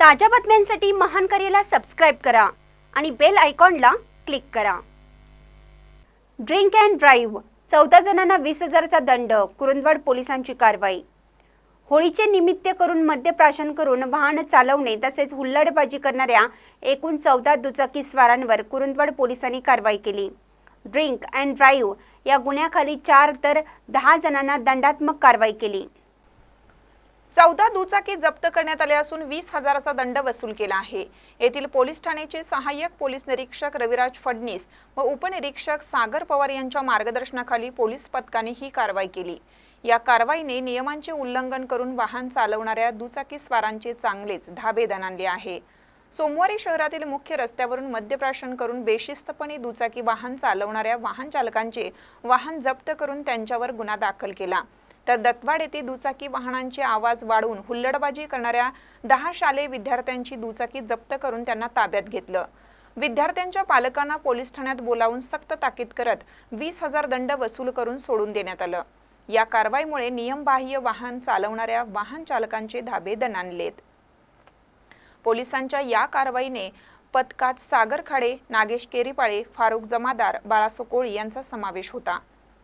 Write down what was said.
ताज्या बातम्यांसाठी महान करेला सबस्क्राईब करा आणि बेल आयकॉनला क्लिक करा. ड्रिंक अँड ड्राईव्ह चौदा जणांना वीस हजारचा दंड कुरुंदवाड पोलिसांची कारवाई. होळीचे निमित्त करून मद्यप्राशन करून वाहन चालवणे तसेच हुल्लडबाजी करणाऱ्या एकूण चौदा दुचाकी स्वारांवर कुरुंदवाड पोलिसांनी कारवाई केली. ड्रिंक अँड ड्राईव्ह या गुन्ह्याखाली चार तर दहा जणांना दंडात्मक कारवाई केली. चौदा दुचाकी जप्त करण्यात आले असून वीस हजाराचा दंड वसूल केला आहे. येथील पोलीस ठाण्याचे सहाय्यक पोलीस निरीक्षक रविराज फडणीस व उपनिरीक्षक सागर पवार यांच्या मार्गदर्शनाखाली पोलीस पथकाने ही कारवाई केली. या कारवाईने नियमांचे उल्लंघन करून वाहन चालवणाऱ्या दुचाकी स्वारांचे चांगलेच धाबे आणले आहे. सोमवारी शहरातील मुख्य रस्त्यावरून मद्यप्राशन करून बेशिस्तपणे दुचाकी वाहन चालवणाऱ्या वाहन चालकांचे वाहन जप्त करून त्यांच्यावर गुन्हा दाखल केला. तर दत्तवाड येथे दुचाकी वाहनांचे आवाज वाढवून हुल्लडबाजी करणाऱ्या दहा शालेय विद्यार्थ्यांची दुचाकी जप्त करून त्यांना ताब्यात घेतलं. विद्यार्थ्यांच्या पालकांना पोलीस ठाण्यात बोलावून सक्त ताकीद करत वीस हजार दंड वसूल करून सोडून देण्यात आलं. या कारवाईमुळे नियमबाह्य वाहन चालवणाऱ्या वाहन चालकांचे धाबे दणाणलेत. पोलिसांच्या या कारवाईने पथकात सागर खाडे नागेश केरीपाळे फारुख जमादार बाळासो कोळी यांचा समावेश होता.